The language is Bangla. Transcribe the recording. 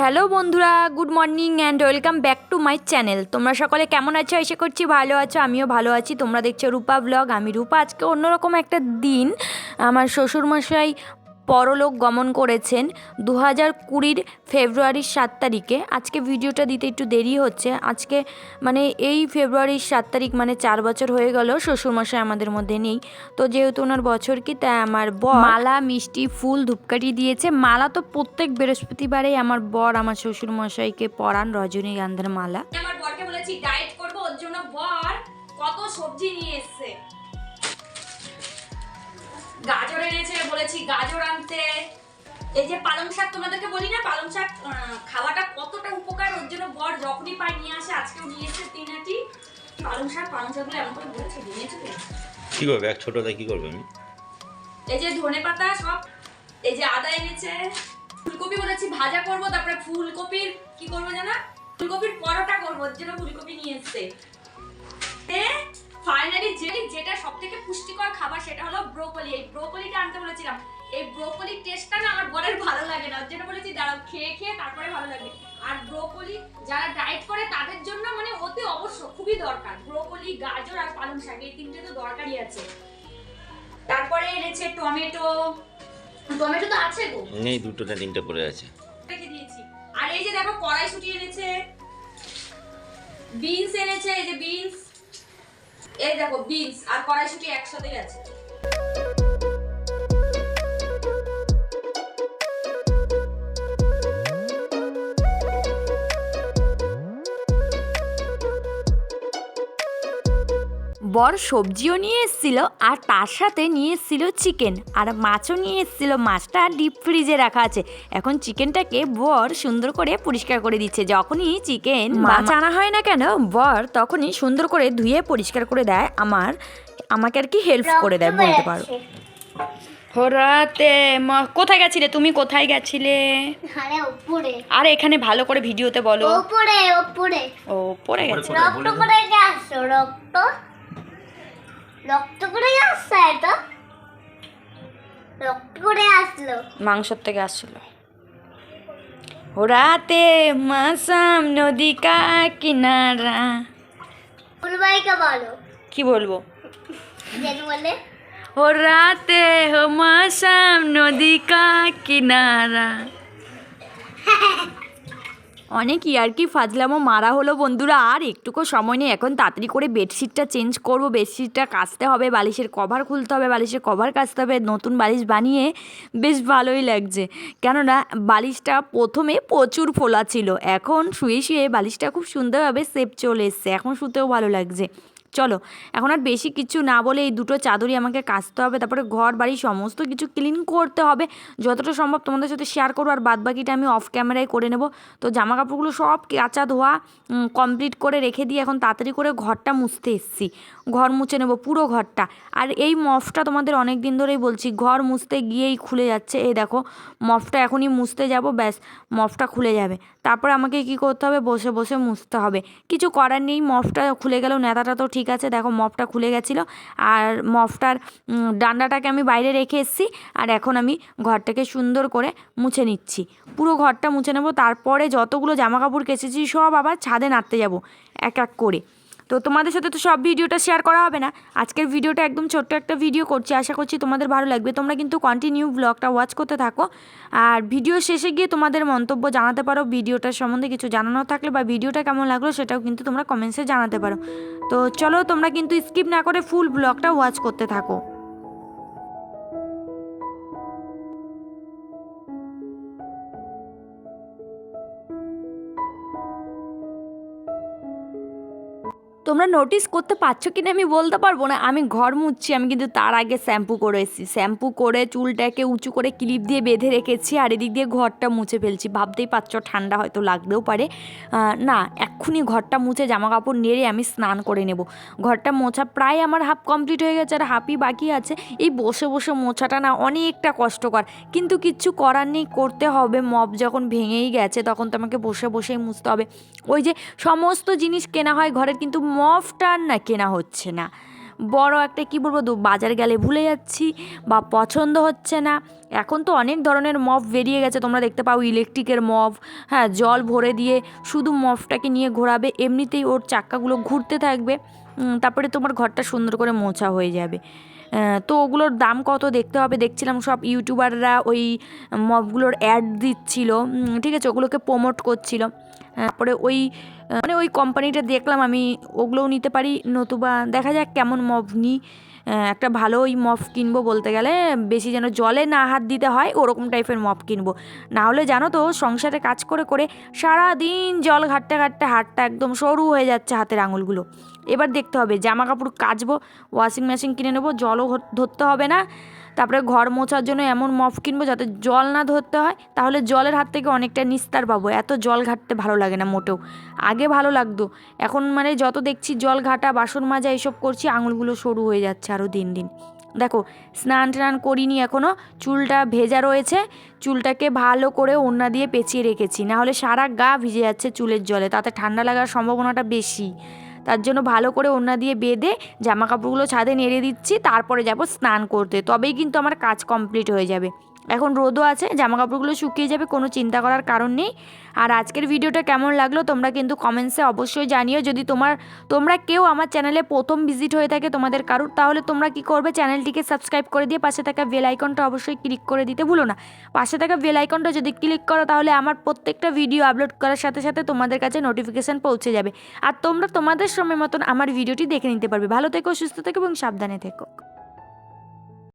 হ্যালো বন্ধুরা, good morning and welcome back to my channel. তোমরা সকলে কেমন আছো? এসে করছি ভালো আছো, আমিও ভালো আছি। তোমরা দেখছ রূপা ব্লগ। আমি রূপা। আজকে অন্যরকম একটা দিন। আমার শ্বশুরমশাই পরলোক গমন করেছেন দু হাজার কুড়ির ফেব্রুয়ারির সাত তারিখে। আজকে ভিডিওটা দিতে একটু দেরি হচ্ছে। আজকে মানে এই ফেব্রুয়ারির সাত তারিখ মানে চার বছর হয়ে গেল শ্বশুরমশাই আমাদের মধ্যে নেই। তো যেহেতু ওনার বছর কি তাই আমার বর মালা মিষ্টি ফুল ধূপকাঠি দিয়েছে। মালা তো প্রত্যেক বৃহস্পতিবারেই আমার বর আমার শ্বশুরমশাইকে পরান রজনীগন্ধার মালা। আমার বরকে বলেছি ডায়েট করব ওর জন্য বর কত সবজি নিয়ে এসেছে। গাজর এনেছে বলেছি গাজর আনতে। এই যে পালং শাক তোমাদেরকে বলি না পালং শাক খাওয়াটা কতটা উপকার ওর জন্য বর যখনই পাই নিয়ে আসে আজকেও নিয়ে এসেছে তিন আটি পালং শাক পালং শাকগুলো এমন করে বলেছে নিয়েছো? কি করবে? এক ছোটটা কি করবে? আমি এই যে ধনে পাতা সব এই যে আদা এনেছে। ফুলকপি বলেছি ভাজা করব তারপরে ফুলকপির কি করব জানা? ফুলকপির পরোটা করব ওর জন্য ফুলকপি নিয়ে এসছে। ফাইনালি যে যেটা সব থেকে পুষ্টিকর খাবার সেটা হলো ব্রোকলি। এই ব্রোকলিটা আনতে বলেছিলাম। এই ব্রোকলি টেস্টটা না আমার বরের ভালো লাগে না। যেটা বলেছি দাঁড়াও খেয়ে খেয়ে তারপরে ভালো লাগবে। আর ব্রোকলি যারা ডায়েট করে তাদের জন্য মানে অতি অবশ্য খুবই দরকার। ব্রোকলি গাজর আর পালং শাক এই তিনটে তো দরকারই আছে। তারপরে এনেছে টমেটো। টমেটো তো আছে গো। নেই দুটো না তিনটে পড়ে আছে। রেখে দিয়েছি। আর এই যে দেখো কড়াইশুটি এনেছে। বিনস এনেছে এই যে এই দেখো বিনস আর কড়াইশুটি একসাথেই আছে। বর সবজিও নিয়ে এসেছিল আর তার সাথে নিয়ে এসেছিল চিকেন আর মাছও নিয়ে এসেছিল। মাছটা ডিপ ফ্রিজে রাখা আছে। এখন চিকেনটাকে বর সুন্দর করে পরিষ্কার করে দিচ্ছে। যখনই চিকেন মাছ আনা হয় না কেন বর তখনই সুন্দর করে ধুয়ে পরিষ্কার করে দেয়। আমার আমাকে আর কি হেল্প করে দেয় বলতে পারো। হরাতে কোথায় গেছিলে তুমি? কোথায় গেছিলে? উপরে আর এখানে ভালো করে ভিডিওতে বলো। উপরে উপরে ও পড়ে গেছে রক্ত করে গেছে রক্ত। রক্ত করে আসছে এটা? রক্ত করে আসলো। মাংসর থেকে আসছিল রাতে মাসাম নদী কা কিনারা। ফুলবাইকে বলো। কি বলব? যেন বলে। ও রাতে হো মাসাম নদী কা কিনারা। অনেক ইয়ার্কি ফাজলামো মারা হলো বন্ধুরা? আর একটুকু সময় নেই এখন তাড়াতাড়ি করে বেডশিটটা চেঞ্জ করব। বেডশিটটা কাচতে হবে, বালিশের কভার খুলতে হবে, বালিশের কভার কাচতে হবে, নতুন বালিশ বানিয়ে বেশ ভালোই লাগছে। কেননা বালিশটা প্রথমে প্রচুর ফোলা ছিল, এখন শুয়ে শুয়ে বালিশটা খুব সুন্দরভাবে সেপ চলে এসছে, এখন শুতেও ভালো লাগছে। চলো, এখন আর বেশি কিছু না বলে এই দুটো চাদরই আমাকে কাচতে হবে, তারপরে ঘর, বাড়ি সমস্ত কিছু ক্লিন করতে হবে। যতটা সম্ভব তোমাদের সাথে শেয়ার করব, আর বাদ বাকিটা আমি অফ ক্যামেরায় করে নেব। তো জামা কাপড়গুলো সব কাচা ধোয়া কমপ্লিট করে রেখে দিয়ে এখন তাড়াতাড়ি করে ঘরটা মুছতে এসেছি। ঘর মুছে নেব, পুরো ঘরটা। আর এই মফটা তোমাদের অনেক দিন ধরেই বলছি, ঘর মুছতে গিয়েই খুলে যাচ্ছে। এই দেখো, মফটা এখনই মুছতে যাব, ব্যাস, মফটা খুলে যাবে। তারপরে আমাকে কি করতে হবে? বসে বসে মুছতে হবে। কিছু করার নেই, মফটা খুলে গেলেও নেতাটা তো ঠিক আছে, দেখো মফটা খুলে গেছিল। আর মফটার ডান্ডাটাকে আমি বাইরে রেখে এসেছি, আর এখন আমি ঘরটাকে সুন্দর করে মুছে নিচ্ছি। পুরো ঘরটা মুছে নেব, তারপরে যতগুলো জামা কাপড় কেচেছি, সব আবার ছাদে নাড়তে যাব, এক এক করে। তো তোমাদের সাথে তো সব ভিডিওটা শেয়ার করা হবে না। আজকের ভিডিওটা একদম ছোট্ট একটা ভিডিও করছি। আশা করছি তোমাদের ভালো লাগবে। তোমরা কিন্তু কন্টিনিউ ব্লগটা ওয়াচ করতে থাকো। আর ভিডিও শেষে গিয়ে তোমাদের মন্তব্য জানাতে পারো। ভিডিওটার সম্বন্ধে কিছু জানানো থাকলে বা ভিডিওটা কেমন লাগল সেটাও কিন্তু তোমরা কমেন্টসে জানাতে পারো। তো চলো তোমরা কিন্তু স্কিপ না করে ফুল ব্লগটা ওয়াচ করতে থাকো। তোমরা নোটিস করতে পারছ কিনা আমি বলতে পারব না। আমি ঘর মুছছি, আমি কিন্তু তার আগে শ্যাম্পু করে এসেছি। শ্যাম্পু করে চুলটাকে উঁচু করে ক্লিপ দিয়ে বেঁধে রেখেছি আর এদিক দিয়ে ঘরটা মুছে ফেলছি। ভাবতেই পারছ ঠান্ডা হয়তো লাগতেও পারে। না, এক্ষুনি ঘরটা মুছে জামা কাপড় নেড়ে আমি স্নান করে নেব। ঘরটা মোছা প্রায় আমার হাফ কমপ্লিট হয়ে গেছে আর হাফই বাকি আছে। এই বসে বসে মোছাটা না অনেকটা কষ্টকর। কিন্তু কিচ্ছু করার নেই, করতে হবে। মব যখন ভেঙেই গেছে তখন তো আমাকে বসে বসেই মুছতে হবে। ওই যে সমস্ত জিনিস কেনা হয় ঘরের, কিন্তু মফটা আর না কেনা হচ্ছে না। বড় একটা, কী বলব বাজার গেলে ভুলে যাচ্ছি বা পছন্দ হচ্ছে না। এখন তো অনেক ধরনের মফ বেরিয়ে গেছে, তোমরা দেখতে পাও ইলেকট্রিকের মফ হ্যাঁ জল ভরে দিয়ে শুধু মফটাকে নিয়ে ঘোরাবে, এমনিতেই ওর চাক্কাগুলো ঘুরতে থাকবে তারপরে তোমার ঘরটা সুন্দর করে মোছা হয়ে যাবে। তো ওগুলোর দাম কত দেখতে হবে? দেখছিলাম সব ইউটিউবাররা ওই মপগুলোর অ্যাড দিচ্ছিল। ঠিক আছে, ওগুলোকে প্রমোট করছিল। তারপরে ওই মানে ওই কোম্পানিটা দেখলাম আমি, ওগুলোও নিতে পারি। নতুবা দেখা যাক কেমন মপ নিই একটা ভালো ওই মপ কিনবো বলতে গেলে, বেশি যেন জলে না হাত দিতে হয়, ওরকম টাইপের মপ কিনবো। না হলে জানো তো, সংসারে কাজ করে করে সারা দিন জল ঘাটতে ঘাটতে হাতটা একদম সরু হয়ে যাচ্ছে হাতের আঙুলগুলো। এবার দেখতে হবে জামা কাপড় কাচবো ওয়াশিং মেশিন কিনে নেব, জলও ধরতে হবে না। তারপরে ঘর মোছার জন্য এমন মপ কিনবো যাতে জল না ধরতে হয়, তাহলে জলের হাত থেকে অনেকটা নিস্তার পাবো। এত জল ঘাটতে ভালো লাগে না মোটেও। আগে ভালো লাগতো। এখন মানে যত দেখছি জল ঘাটা, বাসন মাজা এসব করছি, আঙুলগুলো সরু হয়ে যাচ্ছে আরও দিন দিন। দেখো, স্নান টান করিনি এখনও চুলটা ভেজা রয়েছে, চুলটাকে ভালো করে ওড়না দিয়ে পেঁচিয়ে রেখেছি। নাহলে সারা গা ভিজে যাচ্ছে চুলের জলে, তাতে ঠান্ডা লাগার সম্ভাবনাটা বেশি। তার জন্য ভালো করে ওড়না দিয়ে বেঁধে জামা কাপড়গুলো ছাদে নেড়ে দিচ্ছি, তারপরে যাব স্নান করতে। তবেই কিন্তু আমার কাজ কমপ্লিট হয়ে যাবে। এখন রোদও আছে জামা কাপড়গুলো শুকিয়ে যাবে, কোনো চিন্তা করার কারণ নেই। আর আজকের ভিডিওটা কেমন লাগল তোমরা কিন্তু কমেন্টসে অবশ্যই জানিও। যদি তোমার, তোমরা কেউ আমার চ্যানেলে প্রথম ভিজিট হয়ে থাকে তোমাদের কারুর, তাহলে তোমরা কি করবে? চ্যানেলটিকে সাবস্ক্রাইব করে দিয়ে পাশে থাকা বেল আইকনটা অবশ্যই ক্লিক করে দিতে ভুলো না। পাশে থাকা বেল আইকনটা যদি ক্লিক করো, তাহলে আমার প্রত্যেকটা ভিডিও আপলোড করার সাথে সাথে তোমাদের কাছে নোটিফিকেশান পৌঁছে যাবে। আর তোমরা তোমাদের সময় মতন আমার ভিডিওটি দেখে নিতে পারবে। ভালো থেকো, সুস্থ থেকো এবং সাবধানে থেকো।